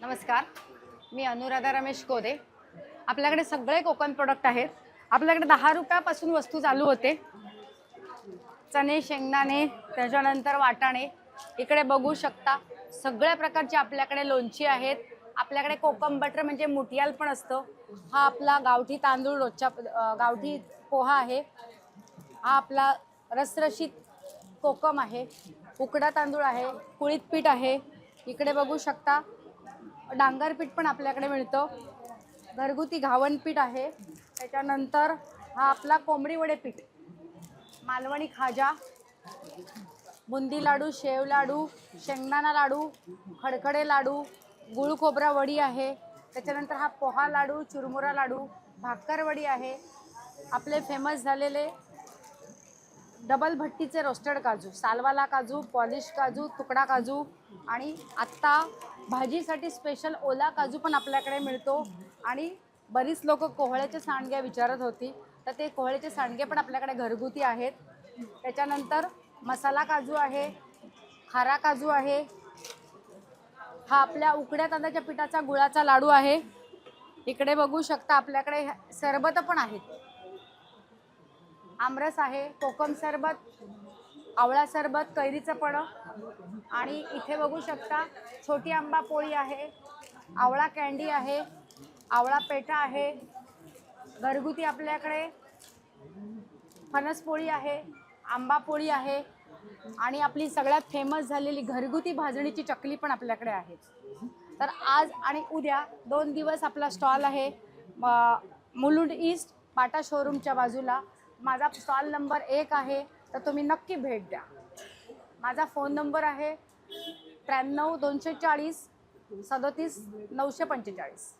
नमस्कार. मी अनुराधा रमेश कोदे आपल्याकडे सगळे कोकण प्रोडक्ट आहेत. आपल्याकडे दहा रुपयापासून वस्तू चालू होते. चणे शेंगदाणे त्याच्यानंतर वाटाणे. इकडे बघू शकता सगळ्या प्रकारची आपल्याकडे लोणची आहेत. आपल्याकडे कोकम बटर म्हणजे मुटियाल पण असतं. हा आपला गावठी तांदूळ रोजच्या गावठी पोहा आहे. हा आपला रसरशीत कोकम आहे. उकडा तांदूळ आहे. कुळीत पीठ आहे. इकडे बघू शकता डांगर पीठ पण आपल्याकडे मिळतं. घरगुती घावण पीठ आहे. त्याच्यानंतर हा आपला कोंबडी वडे पीठ मालवणी खाजा बुंदी लाडू शेव लाडू शेंगदाणा लाडू खडखडे लाडू गुळ खोबरा वडी आहे. त्याच्यानंतर हा पोहा लाडू चुरमुरा लाडू भाकर वडी आहे. आपले फेमस झालेले डबल भट्टीचे रोस्टेड काजू सालवाला काजू पॉलिश काजू तुकडा काजू आणि आत्ता भाजीसाठी स्पेशल ओला काजू पण आपल्याकडे मिळतो. आणि बरीच लोक कोहळ्याचे सांडगे विचारत होती. तर ते कोहळ्याचे सांडगे पण आपल्याकडे घरगुती आहेत. त्याच्यानंतर मसाला काजू आहे खारा काजू आहे. हा आपल्या उकड्या तांदळाच्या पिठाचा गुळाचा लाडू आहे. इकडे बघू शकता आपल्याकडे सरबत पण आहेत. आमरस आहे कोकम सरबत आवळा सरबत कैरीचं पडं आणि इथे बघू शकता छोटी आंबा पोळी आहे आवळा कँडी आहे आवळा पेठा आहे घरगुती आपल्याकडे फणस पोळी आहे आंबा पोळी आहे आणि आपली सगळ्यात फेमस झालेली घरगुती भाजणीची चकली पण आपल्याकडे आहे. तर आज आणि उद्या दोन दिवस आपला स्टॉल आहे मुलुंड ईस्ट पाटा शोरूमच्या बाजूला. माझा स्टॉल नंबर एक आहे तर तुम्ही नक्की भेट द्या. माझा फोन नंबर आहे त्र्याण्णव दोनशे चाळीस सदोतीस नऊशे पंचेचाळीस.